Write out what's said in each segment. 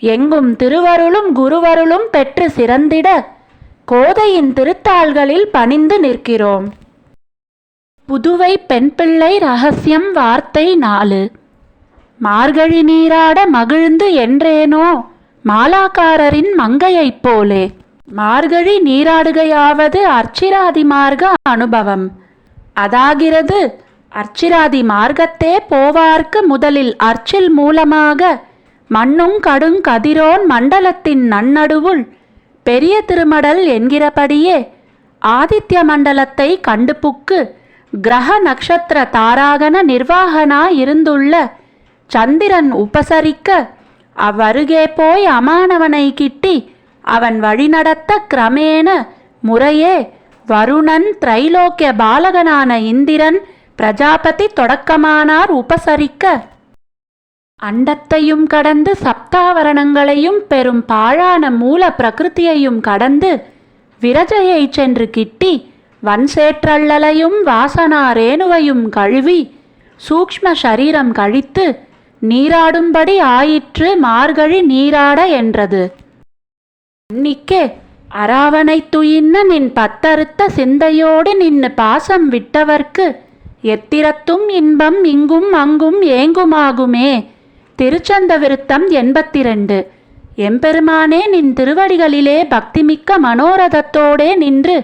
எங்கும் திருவருளும் குருவருளும் பெற்று சிறந்திட கோதையின் திருத்தாள்களில் பணிந்து நிற்கிறோம். புதுவை பெண் பிள்ளை ரகசியம் வார்த்தை நாலு. மார்கழி நீராட மகிழ்ந்து என்றேனோ மாலாக்காரரின் மங்கையைப் போலே. மார்கழி நீராடுகையாவது அர்ச்சிராதி மார்க்க அனுபவம். அதாகிறது அர்ச்சிராதி மார்க்கத்தே போவார்க்கு முதலில் அர்ச்சில் மூலமாக மண்ணுங் கடுங் கதிரோன் மண்டலத்தின் நன்னடுவுள் பெரிய திருமடல் என்கிறபடியே ஆதித்ய மண்டலத்தை கண்டுபுக்கு கிரக நக்ஷத்திர தாராகன நிர்வாகனா இருந்துள்ள சந்திரன் உபசரிக்க அவ்வருகே போய் அமானவனை கிட்டி அவன் வழிநடத்த கிரமேண முறையே வருணன் திரைலோக்கிய பாலகனான இந்திரன் பிரஜாபதி தொடக்கமானார் உபசரிக்க. அண்டத்தையும் கடந்து சப்தாவரணங்களையும் பெரும் பாழான மூல பிரகிருதியையும் கடந்து விரஜையை சென்று கிட்டி வன்சேற்றல்லலையும் வாசனா ரேணுவையும் கழுவி சூக்ஷ்ம சரீரம் கழித்து நீராடும்படி ஆயிற்று மார்கழி நீராட என்றது. அன்னிக்கே அராவனை துயின்ன நின் பத்தறுத்த சிந்தையோடு நின்னு பாசம் விட்டவர்க்கு எத்திரத்தும் இன்பம் இங்கும் அங்கும் ஏங்குமாகுமே திருச்சந்த விருத்தம் எண்பத்தி ரெண்டு எம்பெருமானே நின் திருவடிகளிலே பக்திமிக்க மனோரதத்தோடே நின்று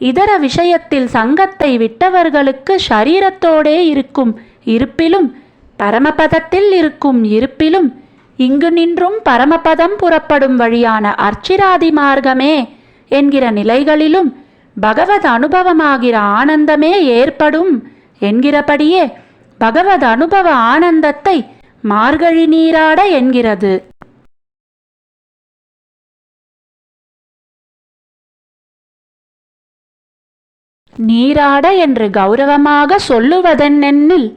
இதர விஷயத்தில் சங்கத்தை விட்டவர்களுக்கு ஷரீரத்தோடே இருக்கும் இருப்பிலும் பரமபதத்தில் இருக்கும் இருப்பிலும் இங்கு நின்றும் பரமபதம் புறப்படும் வழியான அர்ச்சிராதி மார்க்கமே என்கிற நிலைகளிலும் பகவத் அனுபவமாகிற ஆனந்தமே ஏற்படும் என்கிறபடியே பகவத் அனுபவ ஆனந்தத்தை மார்கழி நீராட என்கிறது. நீராட என்று கௌரவமாக சொல்லுவதென்னென்னில்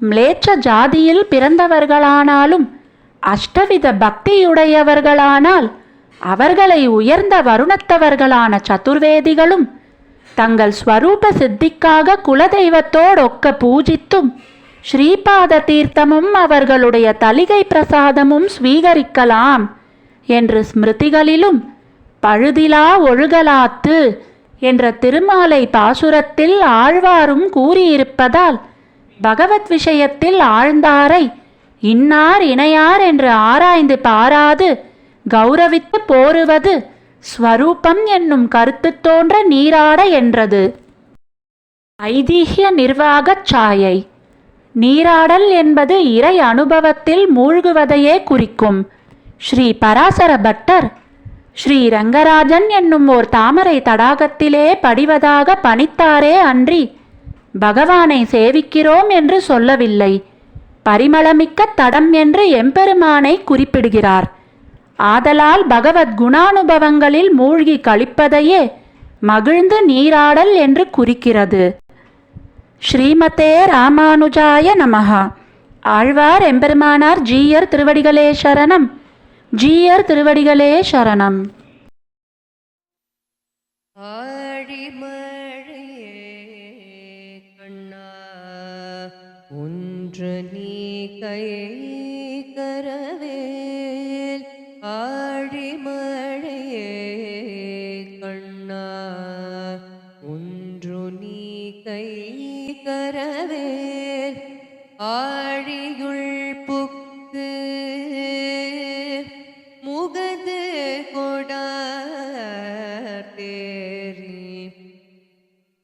மிளேச்ச ஜாதியில் பிறந்தவர்களானாலும் அஷ்டவித பக்தியுடையவர்களானால் அவர்களை உயர்ந்த வருணத்தவர்களான சதுர்வேதிகளும் தங்கள் ஸ்வரூப சித்திக்காக குலதெய்வத்தோடொக்க பூஜித்தும் ஸ்ரீபாத தீர்த்தமும் அவர்களுடைய தலிகை பிரசாதமும் ஸ்வீகரிக்கலாம் என்று ஸ்மிருதிகளிலும் பழுதிலா ஒழுகலாத்து என்ற திருமாலை பாசுரத்தில் ஆழ்வாரும் கூறியிருப்பதால் பகவத் விஷயத்தில் ஆழ்ந்தாரை இன்னார் இணையார் என்று ஆராய்ந்து பாராது கௌரவித்து போருவது ஸ்வரூபம் என்னும் கருத்து தோன்ற நீராட என்றது. ஐதீஹ்ய நிர்வாகச் சாயை நீராடல் என்பது இறை அனுபவத்தில் மூழ்குவதையே குறிக்கும். ஸ்ரீ பராசர பட்டர் ஸ்ரீ ரங்கராஜன் என்னும் ஓர் தாமரை தடாகத்திலே படிவதாக பணித்தாரே அன்றி பகவானை சேவிக்கிறோம் என்று சொல்லவில்லை. பரிமளமிக்க தடம் என்று எம்பெருமானை குறிப்பிடுகிறார். ஆதலால் பகவத் குணானுபவங்களில் மூழ்கி கழிப்பதையே மகிழ்ந்து நீராடல் என்று குறிக்கிறது. ஸ்ரீமதே ராமானுஜாய நமஹா. ஆழ்வார் எம்பெருமானார் ஜீயர் திருவடிகளே சரணம். ஜீயர் திருவடிகளே சரணம். ஒன்று நீ கை கரவேல் ஆழிமழையே கண்ணா ஒன்று நீ கை கரவேல் ஆழியுள் புக்கு. முகது கொடாத்தேரி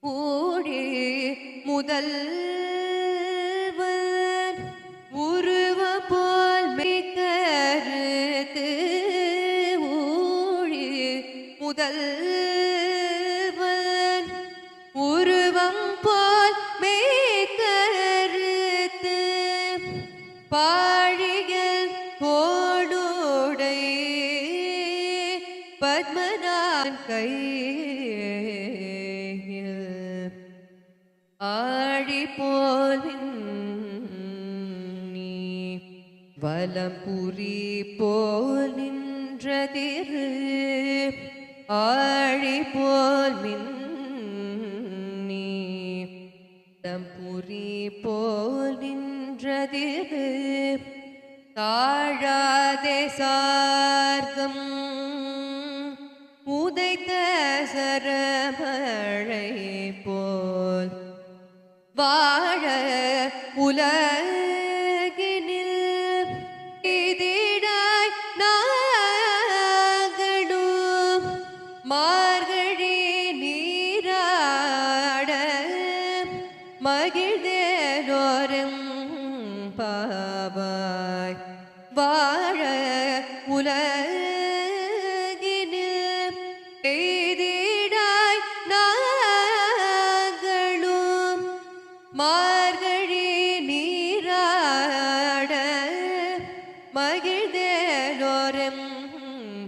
ஓடி முதல் முதல் பத்மநான் கையில் ஆழி போலின் நீ வலம் புரி போல் நின்றதிரு ஆழி போல் மின் நீ போல் நின்றதிரு தாழாதே சார்கம் சரமழை போல் வாழ உலகினில் இதிடாய் நாகடும் மார்கழி நீராட மகிழ்ந்து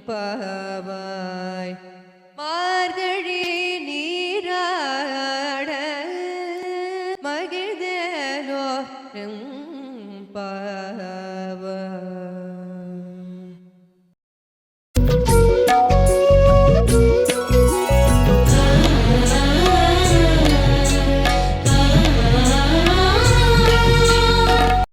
பாவாய்